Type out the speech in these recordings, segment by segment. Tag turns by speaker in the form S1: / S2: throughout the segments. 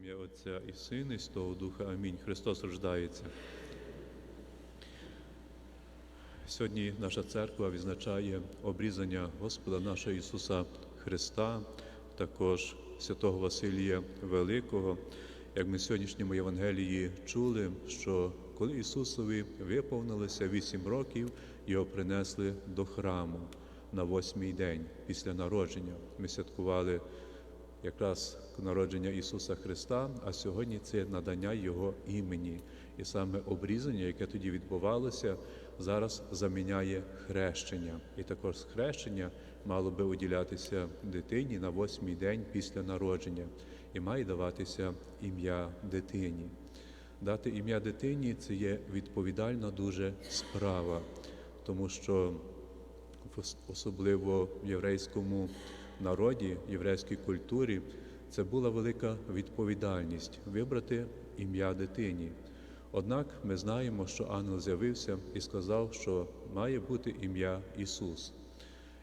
S1: ім'я Отця і Сина, і Святого Духа. Амінь. Христос рождається. Сьогодні наша церква відзначає обрізання Господа нашого Ісуса Христа, також святого Василія Великого. Як ми в сьогоднішньому Євангелії чули, що коли Ісусові виповнилося вісім років, його принесли до храму на восьмий день після народження. Ми святкували якраз народження Ісуса Христа, а сьогодні це надання Його імені. І саме обрізання, яке тоді відбувалося, зараз заміняє хрещення. І також хрещення мало би уділятися дитині на восьмий день після народження і має даватися ім'я дитині. Дати ім'я дитині це є відповідальна дуже справа, тому що особливо в єврейському народі, єврейській культурі, це була велика відповідальність вибрати ім'я дитині. Однак ми знаємо, що ангел з'явився і сказав, що має бути ім'я Ісус.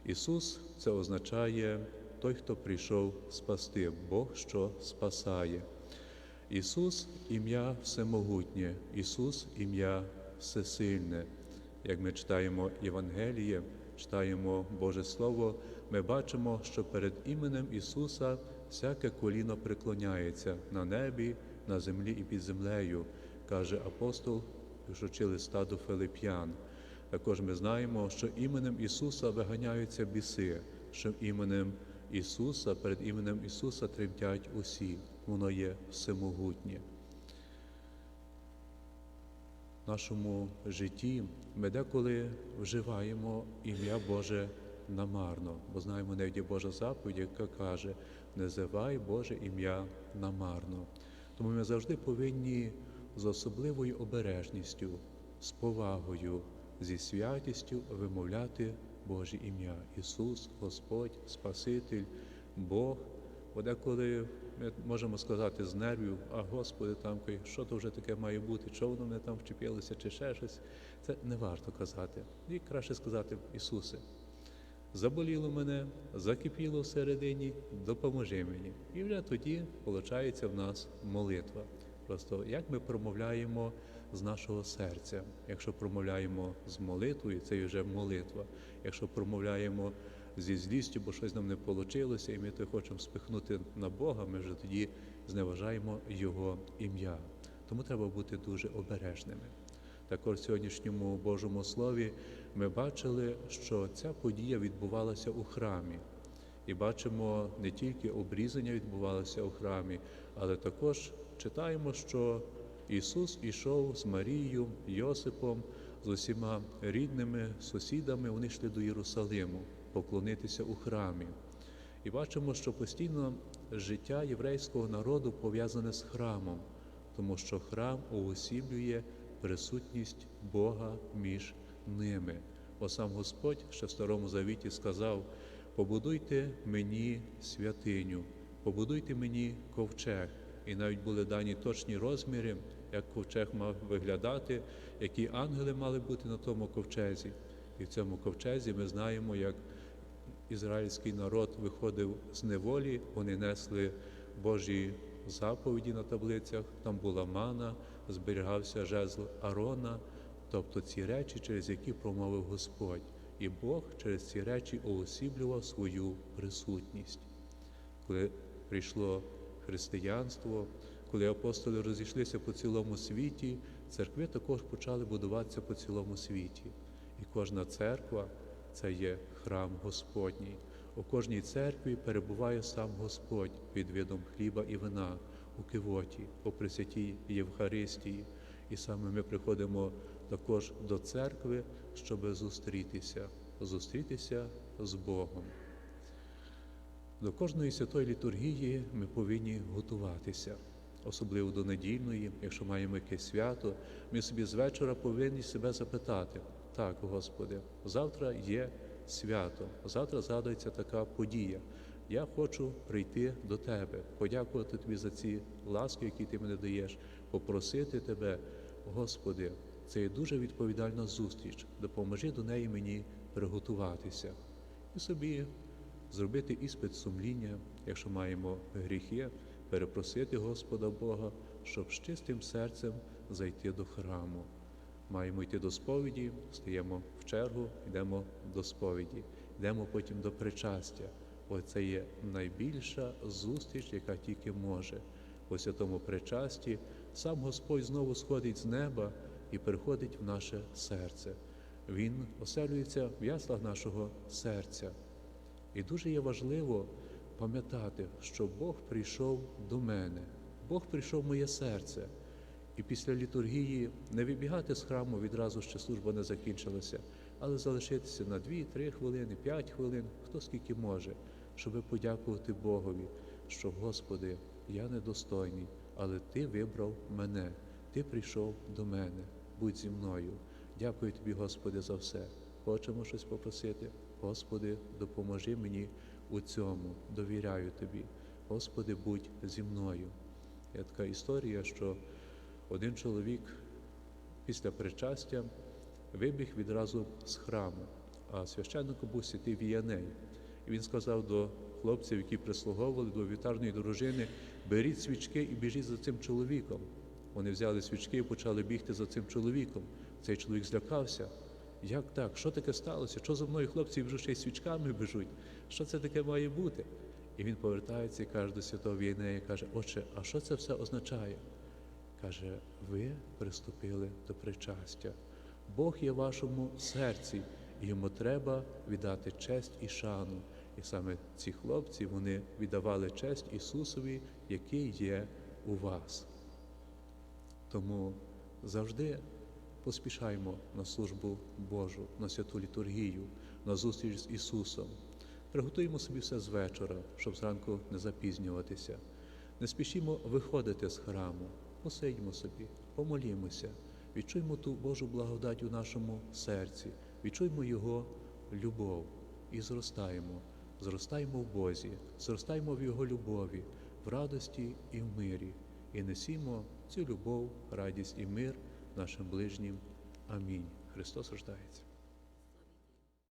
S1: Ісус це означає той, хто прийшов спасти, Бог, що спасає. Ісус ім'я всемогутнє, Ісус ім'я всесильне. Як ми читаємо Євангеліє, читаємо Боже Слово, ми бачимо, що перед іменем Ісуса всяке коліно преклоняється на небі, на землі і під землею, каже апостол, пишучи листа до Филип'ян. Також ми знаємо, що іменем Ісуса виганяються біси, що іменем Ісуса, перед іменем Ісуса тремтять усі. Воно є всемогутнє. Нашому житті ми деколи вживаємо ім'я Боже намарно, бо знаємо, навіть Божа заповідь, яка каже: не зивай Боже ім'я намарно. Тому ми завжди повинні з особливою обережністю, з повагою, зі святістю вимовляти Боже ім'я. Ісус, Господь, Спаситель, Бог. Бо деколи ми можемо сказати з нервів, а Господи, там що то вже таке має бути, що воно мене там вчепилося, чи ще щось. Це не варто казати. І краще сказати, Ісусе, заболіло мене, закипіло всередині, допоможи мені. І вже тоді виходить в нас молитва. Просто як ми промовляємо з нашого серця. Якщо промовляємо з молитвою, це вже молитва. Якщо промовляємо зі злістю, бо щось нам не вийшло, і ми то хочемо спихнути на Бога, ми вже тоді зневажаємо Його ім'я. Тому треба бути дуже обережними. Також в сьогоднішньому Божому Слові ми бачили, що ця подія відбувалася у храмі. І бачимо, не тільки обрізання відбувалося у храмі, але також читаємо, що Ісус ішов з Марією, Йосипом, з усіма рідними сусідами, вони йшли до Єрусалиму поклонитися у храмі. І бачимо, що постійно життя єврейського народу пов'язане з храмом, тому що храм уосіблює присутність Бога між ними. Бо сам Господь ще в Старому Завіті сказав: побудуйте мені святиню, побудуйте мені ковчег. І навіть були дані точні розміри, як ковчег мав виглядати, які ангели мали бути на тому ковчезі. І в цьому ковчезі ми знаємо, як ізраїльський народ виходив з неволі, вони несли Божі заповіді на таблицях, там була мана, зберігався жезл Арона, тобто ці речі, через які промовив Господь. І Бог через ці речі уосіблював свою присутність. Коли прийшло християнство, коли апостоли розійшлися по цілому світі, церкви також почали будуватися по цілому світі. І кожна церква це є храм Господній. У кожній церкві перебуває сам Господь під видом хліба і вина у кивоті, у Пресвятій Євхаристії. І саме ми приходимо також до церкви, щоб зустрітися, зустрітися з Богом. До кожної святої літургії ми повинні готуватися, особливо до недільної, якщо маємо якесь свято, ми собі з вечора повинні себе запитати: так, Господи, завтра є свято, завтра згадується така подія. Я хочу прийти до Тебе, подякувати Тобі за ці ласки, які Ти мене даєш, попросити Тебе, Господи, це є дуже відповідальна зустріч. Допоможи до неї мені приготуватися і собі зробити іспит сумління, якщо маємо гріхи, перепросити Господа Бога, щоб з чистим серцем зайти до храму. Маємо йти до сповіді, стаємо в чергу, йдемо до сповіді, йдемо потім до причастя. Оце є найбільша зустріч, яка тільки може. У святому причасті сам Господь знову сходить з неба і приходить в наше серце. Він оселюється в яслах нашого серця. І дуже є важливо пам'ятати, що Бог прийшов до мене, Бог прийшов в моє серце. І після літургії не вибігати з храму відразу ще служба не закінчилася, але залишитися на 2-3 хвилини, 5 хвилин, хто скільки може, щоб подякувати Богові, що Господи, я недостойний, але Ти вибрав мене, Ти прийшов до мене, будь зі мною. Дякую тобі, Господи, за все. Хочемо щось попросити. Господи, допоможи мені у цьому, довіряю Тобі. Господи, будь зі мною. Є така історія, що один чоловік після причастя вибіг відразу з храму, а священником був святий Віяней. І він сказав до хлопців, які прислуговували до вітарної дружини, беріть свічки і біжіть за цим чоловіком. Вони взяли свічки і почали бігти за цим чоловіком. Цей чоловік злякався. Як так? Що таке сталося? Що за мною хлопці вже ще й свічками біжуть? Що це таке має бути? І він повертається і каже до святого Війнея, каже, отче, а що це все означає? Каже, ви приступили до причастя. Бог є в вашому серці, і йому треба віддати честь і шану. І саме ці хлопці вони віддавали честь Ісусові, який є у вас. Тому завжди поспішаємо на службу Божу, на святу літургію, на зустріч з Ісусом. Приготуємо собі все з вечора, щоб зранку не запізнюватися. Не спішімо виходити з храму, посидьмо собі, помолімося, відчуймо ту Божу благодать у нашому серці, відчуймо Його любов і зростаємо, зростаємо в Бозі, зростаємо в Його любові, в радості і в мирі, і несімо цю любов, радість і мир нашим ближнім. Амінь. Христос рождається.